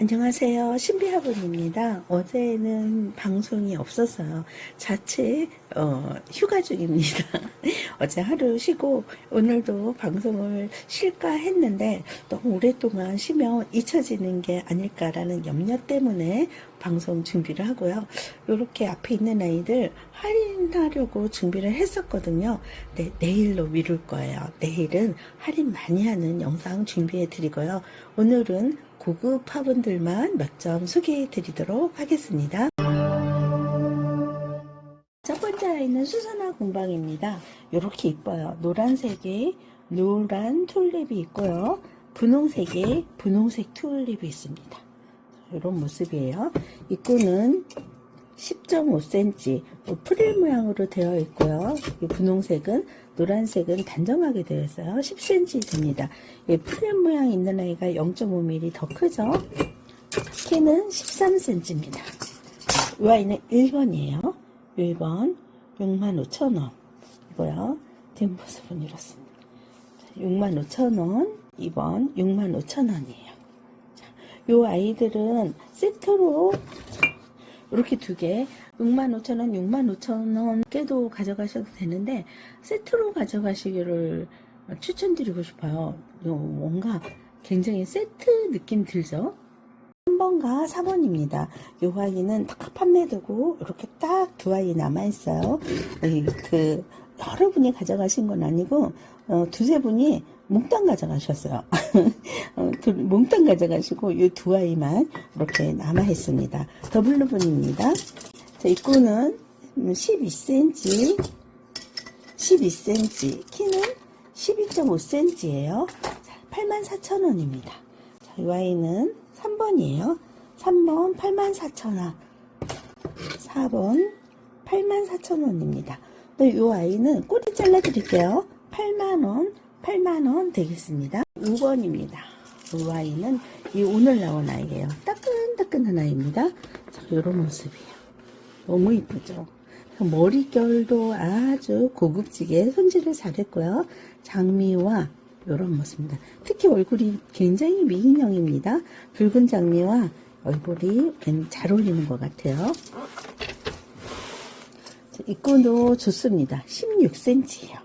안녕하세요. 신비학원입니다. 어제는 방송이 없었어요. 자체 어, 휴가 중입니다. 어제 하루 쉬고 오늘도 방송을 쉴까 했는데 너무 오랫동안 쉬면 잊혀지는 게 아닐까라는 염려 때문에 방송 준비를 하고요. 이렇게 앞에 있는 아이들 할인하려고 준비를 했었거든요. 네, 내일로 미룰 거예요. 내일은 할인 많이 하는 영상 준비해 드리고요. 오늘은 고급 화분들만 몇 점 소개해 드리도록 하겠습니다. 첫 번째 아이는 수선화 공방입니다. 이렇게 이뻐요. 노란색에 노란 튤립이 있고요. 분홍색에 분홍색 튤립이 있습니다. 이런 모습이에요. 입구는 10.5cm 프릴 모양으로 되어 있고요. 이 분홍색은 노란색은 단정하게 되어 있어요. 10cm 됩니다. 이 프릴 모양 있는 아이가 0.5mm 더 크죠. 키는 13cm입니다. 이 아이는 1번이에요. 1번 65,000원 이거요. 뒷모습은 이렇습니다. 65,000원 2번 65,000원이에요. 이 아이들은 세트로 이렇게 두 개, 65,000원, 65,000원 깨도 가져가셔도 되는데, 세트로 가져가시기를 추천드리고 싶어요. 요 뭔가 굉장히 세트 느낌 들죠? 3번과 4번입니다. 요 아이는 딱 판매되고, 이렇게 딱 두 아이 남아있어요. 이, 그, 여러분이 가져가신 건 아니고, 어, 두세 분이 몽땅 가져가셨어요. 어, 두- 몽땅 가져가시고 이 두 아이만 이렇게 남아 있습니다. 더블루분입니다. 자, 입구는 12cm, 12cm, 키는 12.5cm예요. 84,000원입니다. 자, 이 아이는 3번이에요. 3번 84,000원. 4번 84,000원입니다. 또 이 아이는 꼬리 잘라 드릴게요. 8만원, 8만원 되겠습니다. 5번입니다. 이 아이는 이 오늘 나온 아이예요. 따끈따끈한 아이입니다. 자, 이런 모습이에요. 너무 이쁘죠? 머릿결도 아주 고급지게 손질을 잘했고요. 장미와 이런 모습입니다. 특히 얼굴이 굉장히 미인형입니다. 붉은 장미와 얼굴이 잘 어울리는 것 같아요. 자, 입구도 좋습니다. 16cm예요.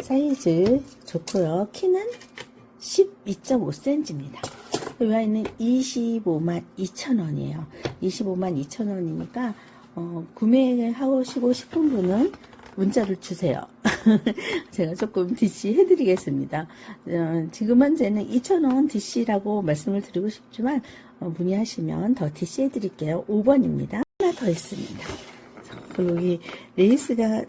사이즈 좋고요. 키는 12.5cm입니다. 이 아이는 25만 2천원이에요. 25만 2천원이니까 어, 구매하시고 싶은 분은 문자를 주세요. 제가 조금 DC 해드리겠습니다. 어, 지금 현재는 2,000원 DC라고 말씀을 드리고 싶지만 어, 문의하시면 더 DC 해드릴게요. 5번입니다. 하나 더 있습니다. 그리고 여기 레이스가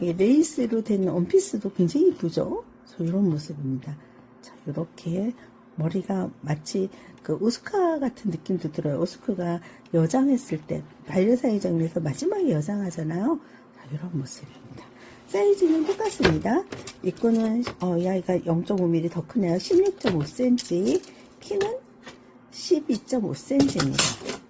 이 레이스로 된 원피스도 굉장히 이쁘죠? 저 이런 모습입니다. 자, 이렇게 머리가 마치 그 오스카 같은 느낌도 들어요. 오스카가 여장했을 때 반려사회장에서 마지막에 여장하잖아요. 자, 이런 모습입니다. 사이즈는 똑같습니다. 입구는 어, 이 아이가 0.5mm 더 크네요. 16.5cm, 키는 12.5cm입니다.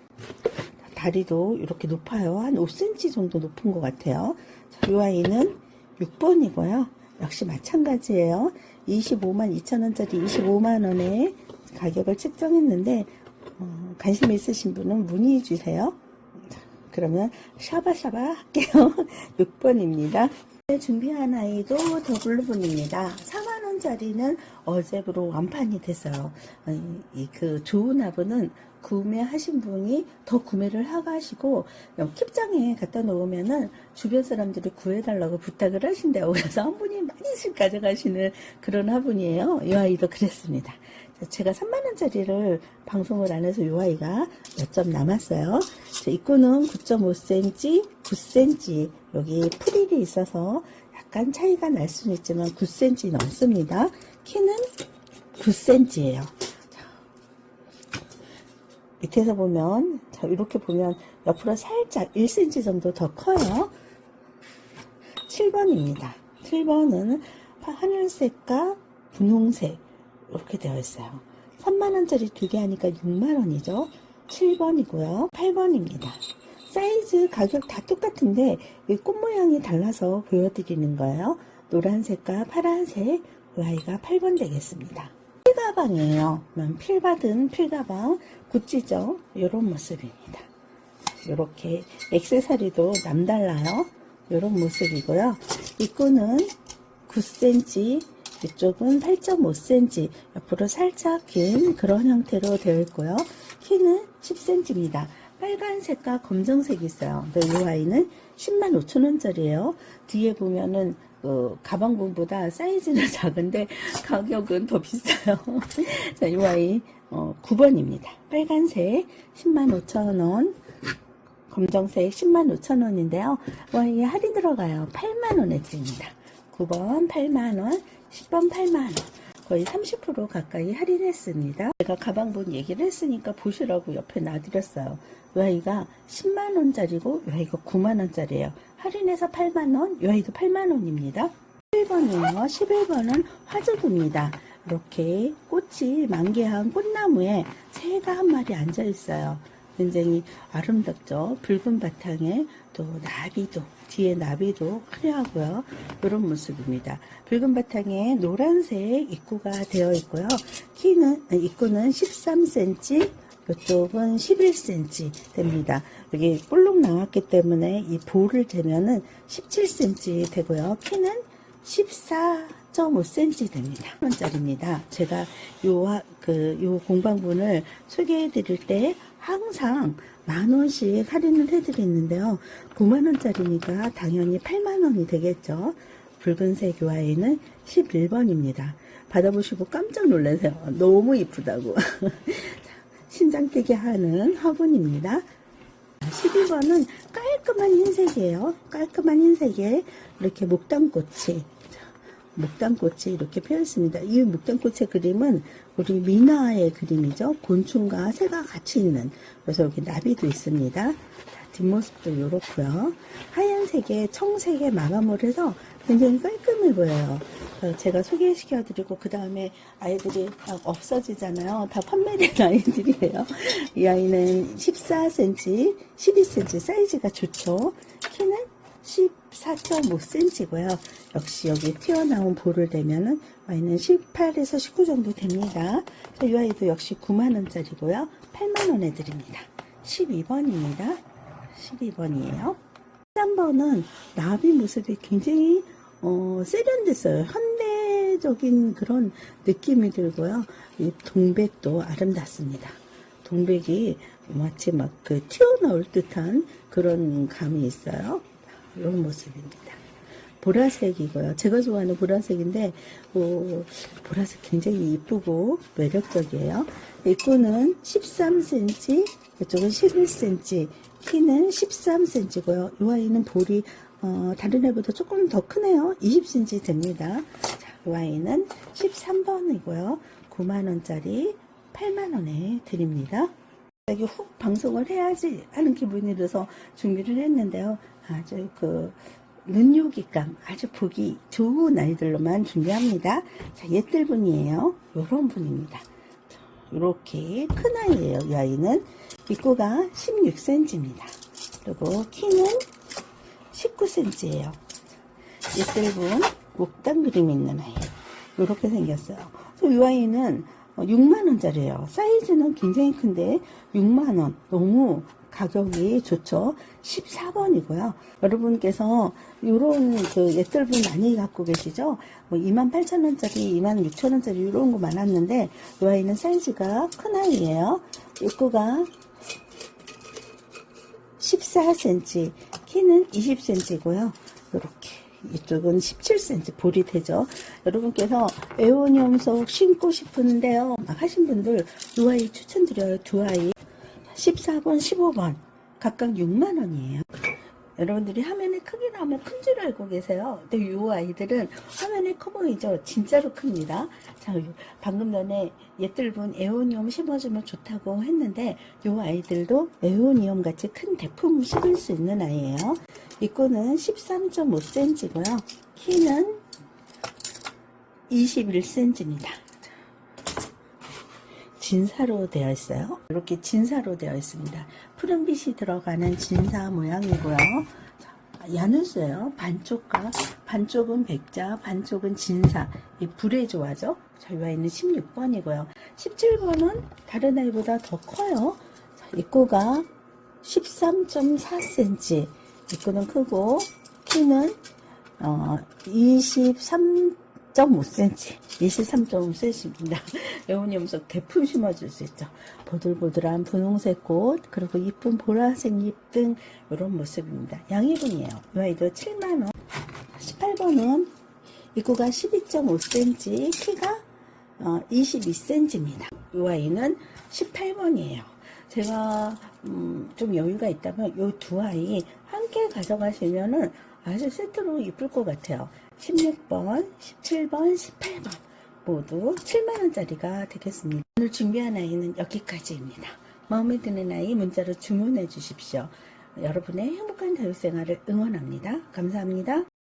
다리도 이렇게 높아요. 한 5cm 정도 높은 것 같아요. 자, 이 아이는 6번이고요. 역시 마찬가지예요. 25만 2천원짜리 25만원에 가격을 책정했는데, 어, 관심 있으신 분은 문의해 주세요. 자, 그러면 샤바샤바 할게요. 6번입니다. 준비한 아이도 더블루분입니다. 4만원짜리는 어제부로 완판이 됐어요. 이 그 좋은 화분은 구매하신 분이 더 구매를 하시고 킵장에 갖다 놓으면은 주변 사람들이 구해달라고 부탁을 하신대요. 그래서 한 분이 많이씩 가져가시는 그런 화분이에요. 이 아이도 그랬습니다. 자, 제가 3만원짜리를 방송을 안 해서 이 아이가 몇 점 남았어요. 자, 입구는 9.5cm, 9cm 여기 프릴이 있어서 약간 차이가 날 수는 있지만 9cm 넘습니다. 키는 9cm예요. 밑에서 보면 자, 이렇게 보면 옆으로 살짝 1cm 정도 더 커요. 7번입니다. 7번은 하늘색과 분홍색 이렇게 되어 있어요. 3만원짜리 두 개 하니까 6만원이죠. 7번이고요. 8번입니다. 사이즈 가격 다 똑같은데 이꽃 모양이 달라서 보여드리는 거예요. 노란색과 파란색 이 아이가 8번 되겠습니다. 필가방이에요. 그러면 필 받은 필가방 구찌죠. 이런 모습입니다. 이렇게 액세서리도 남달라요. 이런 모습이고요. 입구는 9cm, 이쪽은 8.5cm, 옆으로 살짝 긴 그런 형태로 되어 있고요. 키는 10cm입니다. 빨간색과 검정색이 있어요. 이 아이는 10만 5천 원짜리예요. 뒤에 보면은 그 가방분보다 사이즈는 작은데 가격은 더 비싸요. 자, 이 아이 어, 9번입니다. 빨간색 10만 5천 원. 검정색 10만 5천 원인데요. 와이 할인 들어가요. 8만 원에 드립니다. 9번 8만 원, 10번 8만 원. 거의 30% 가까이 할인했습니다. 제가 가방본 얘기를 했으니까 보시라고 옆에 놔드렸어요. 이 아이가 10만 원짜리고 이 아이가 9만 원짜리예요. 할인해서 8만 원, 이 아이도 8만 원입니다. 11번이에요. 11번은 화두입니다. 이렇게 꽃이 만개한 꽃나무에 새가 한 마리 앉아 있어요. 굉장히 아름답죠. 붉은 바탕에 또 나비도 뒤에 나비도 화려하고요. 이런 모습입니다. 붉은 바탕에 노란색 입구가 되어 있고요. 키는 입구는 13cm, 이쪽은 11cm 됩니다. 여기 볼록 나왔기 때문에 이 볼을 재면은 17cm 되고요. 키는 14.5cm 됩니다. 원짜리입니다. 제가 요, 그, 요 공방분을 소개해 드릴 때 항상 만 원씩 할인을 해 드리는데요. 9만 원짜리니까 당연히 8만 원이 되겠죠. 붉은색 요 아이는 11번입니다. 받아보시고 깜짝 놀라세요. 너무 이쁘다고. 심장 뛰게 하는 화분입니다. 12번은 깔끔한 흰색이에요. 깔끔한 흰색에 이렇게 목단꽃이 목단꽃이 이렇게 펴 있습니다. 이 목단꽃의 그림은 우리 미나의 그림이죠. 곤충과 새가 같이 있는 그래서 여기 나비도 있습니다. 자, 뒷모습도 이렇고요. 하얀색에 청색에 마감을 해서 굉장히 깔끔해 보여요. 어, 제가 소개시켜 드리고 그 다음에 아이들이 다 없어지잖아요. 다 판매된 아이들이에요. 이 아이는 14cm, 12cm 사이즈가 좋죠. 키는 14.5cm고요. 역시 여기 튀어나온 볼을 대면은 아이는 18에서 19 정도 됩니다. 자, 이 아이도 역시 9만원짜리고요. 8만원에 드립니다. 12번입니다. 12번이에요. 3번은 나비 모습이 굉장히 어, 세련됐어요. 현대적인 그런 느낌이 들고요. 이 동백도 아름답습니다. 동백이 마치 막 그 튀어나올 듯한 그런 감이 있어요. 이런 모습입니다. 보라색이고요. 제가 좋아하는 보라색인데 어, 보라색 굉장히 이쁘고 매력적이에요. 입구는 13cm, 이쪽은 11cm, 키는 13cm고요. 이 아이는 볼이 어, 다른 애보다 조금 더 크네요. 20cm 됩니다. 자, 이 아이는 13번이고요. 9만원짜리 8만원에 드립니다. 여기 훅 방송을 해야지 하는 기분이 들어서 준비를 했는데요. 아주 그 눈요기감 아주 보기 좋은 아이들로만 준비합니다. 자, 옛들 분이에요. 요런 분입니다. 이렇게 큰 아이예요. 이 아이는 입구가 16cm입니다. 그리고 키는 19cm예요. 옛들 분 목단 그림 있는 아이. 이렇게 생겼어요. 이 아이는 6만원짜리예요. 사이즈는 굉장히 큰데 6만원. 너무 가격이 좋죠. 14번이고요. 여러분께서 이런 그 옛들분 많이 갖고 계시죠? 뭐 28,000원짜리, 26,000원짜리 이런 거 많았는데 이 아이는 사이즈가 큰 아이예요. 입구가 14cm, 키는 20cm고요. 이렇게 이쪽은 17cm 볼이 되죠. 여러분께서 에오니엄 속 신고 싶은데요. 막 하신 분들 이 아이 추천드려요. 두 아이 14번, 15번 각각 6만 원이에요. 여러분들이 화면에 크게 나오면 큰 줄 알고 계세요. 근데 이 아이들은 화면에 커 보이죠? 진짜로 큽니다. 자, 방금 전에 옛들분 에오니엄 심어주면 좋다고 했는데 이 아이들도 에오니엄 같이 큰 대품 심을 수 있는 아이예요. 입구는 13.5cm고요. 키는 21cm입니다. 진사로 되어 있어요. 이렇게 진사로 되어 있습니다. 푸른빛이 들어가는 진사 모양이고요. 자, 야누스예요. 반쪽과 반쪽은 백자, 반쪽은 진사. 이 불의 조화죠. 저희 아이는 16번이고요. 17번은 다른 아이보다 더 커요. 자, 입구가 13.4cm. 입구는 크고 키는 어, 23.5cm. 23.5cm입니다. 여운이 음속 대품 심어줄 수 있죠. 보들보들한 분홍색 꽃, 그리고 이쁜 보라색 잎 등 이런 모습입니다. 양이분이에요. 이 아이도 7만원. 18번은 입구가 12.5cm, 키가 어, 22cm입니다. 이 아이는 18번이에요. 제가 음, 좀 여유가 있다면 이 두 아이 함께 가져가시면은 아주 세트로 이쁠 것 같아요. 16번, 17번, 18번 모두 7만원짜리가 되겠습니다. 오늘 준비한 아이는 여기까지입니다. 마음에 드는 아이 문자로 주문해 주십시오. 여러분의 행복한 자유생활을 응원합니다. 감사합니다.